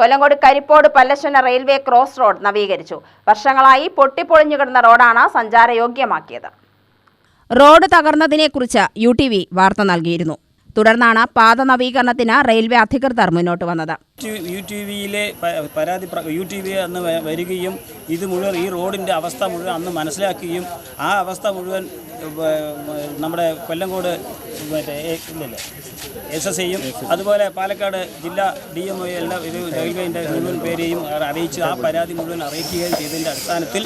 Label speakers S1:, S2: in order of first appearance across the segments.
S1: Kollengode Karippode Pallassana railway cross road നവീകരിച്ചു. വർഷങ്ങളായി പൊട്ടിപ്പൊളിഞ്ഞു കിടന്ന റോഡാണ് സഞ്ചാരയോഗ്യമാക്കിയത്. റോഡ് തകർന്നതിനെക്കുറിച്ച് യു ടി വി വാർത്ത നൽകിയിരുന്നു. തുടർന്നാണ് പാത നവീകരണത്തിന് റെയിൽവേ അധികൃതർ മുന്നോട്ട് വന്നത്.
S2: യു- ടി വിയിലെ പരാതി പ്ര- യു ടി വി അന്ന് വരികയും ഇത് മുഴുവൻ ഈ റോഡിന്റെ അവസ്ഥ മുഴുവൻ അന്ന് മനസ്സിലാക്കുകയും ആ അവസ്ഥ മുഴുവൻ നമ്മുടെ കൊല്ലങ്കോട് മറ്റേ ഇല്ലല്ലേ എസ് എസ് ഐയും അതുപോലെ പാലക്കാട് ജില്ലാ ഡി എം ഒ എല്ലാം ഇത് റെയിൽവേന്റെ മുഴുവൻ പേരെയും അറിയിച്ച് ആ പരാതി മുഴുവൻ അറിയിക്കുകയും ചെയ്തതിന്റെ അടിസ്ഥാനത്തിൽ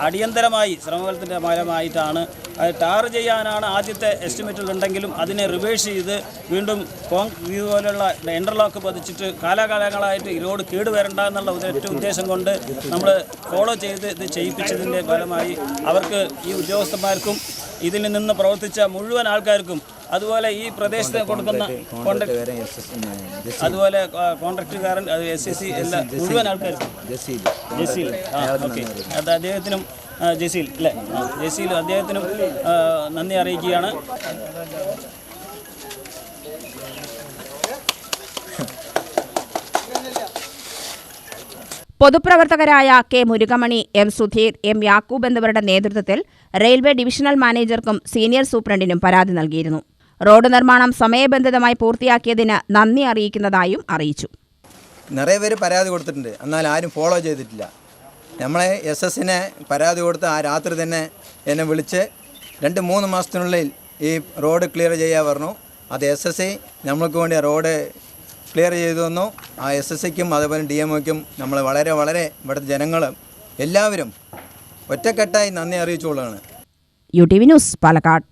S2: അടിയന്തരമായി ശ്രമഫലത്തിന്റെ ഫലമായിട്ടാണ് അത് ടാർ ചെയ്യാനാണ് ആദ്യത്തെ എസ്റ്റിമേറ്റുകൾ ഉണ്ടെങ്കിലും അതിനെ റിവേഴ്സ് ചെയ്ത് വീണ്ടും കോൺക്രീറ്റ് ഇതുപോലുള്ള ഇന്റർലോക്ക് പതിച്ചിട്ട് കാലാകാലങ്ങളായിട്ട് റോഡ് കേടുവരണ്ട എന്നുള്ള ഒരൊറ്റ ഉദ്ദേശം കൊണ്ട് നമ്മൾ ഫോളോ ചെയ്ത് ഇത് ചെയ്യിപ്പിച്ചതിന്റെ ഫലമായി അവർക്ക് ഈ ഉദ്യോഗസ്ഥന്മാർക്കും ഇതിൽ നിന്ന് പ്രവർത്തിച്ച മുഴുവൻ ആൾക്കാർക്കും അതുപോലെ ഈ പ്രദേശത്ത് കൊടുക്കുന്ന അതുപോലെ കോൺട്രാക്റ്റുകാരൻ എസ് എസ് സി എല്ലാ മുഴുവൻ ആൾക്കാർക്കും ജസീൽ. ആ ഓക്കെ. അത് അദ്ദേഹത്തിനും ജസീൽ അല്ലേ? ജസീൽ അദ്ദേഹത്തിനും നന്ദി അറിയിക്കുകയാണ്.
S1: പൊതുപ്രവർത്തകരായ K Murukamani M Sudheer M Yakoob എന്നിവരുടെ നേതൃത്വത്തിൽ റെയിൽവേ ഡിവിഷണൽ മാനേജർക്കും സീനിയർ സൂപ്രണ്ടിനും പരാതി നൽകിയിരുന്നു. റോഡ് നിർമ്മാണം സമയബന്ധിതമായി പൂർത്തിയാക്കിയതിന് നന്ദി അറിയിക്കുന്നതായും അറിയിച്ചു.
S3: നിറയെ പേര് പരാതി കൊടുത്തിട്ടുണ്ട്. എന്നാൽ ആരും ഫോളോ ചെയ്തിട്ടില്ല. നമ്മളെ എസ് എസിനെ പരാതി കൊടുത്ത് ആ രാത്രി തന്നെ എന്നെ വിളിച്ച് രണ്ട് മൂന്ന് മാസത്തിനുള്ളിൽ ഈ റോഡ് ക്ലിയർ ചെയ്യാൻ പറഞ്ഞു. അത് എസ് എസ് ഐ നമ്മൾക്ക് വേണ്ടി റോഡ് ക്ലിയർ ചെയ്തു തന്നു. ആ എസ് എസ് ഐക്കും അതുപോലെ ഡി എം ഒക്കും നമ്മൾ വളരെ വളരെ ഇവിടുത്തെ ജനങ്ങളും എല്ലാവരും ഒറ്റക്കെട്ടായി നന്ദി അറിയിച്ചുകൊള്ളുകയാണ്.
S1: U T V news Palakkad.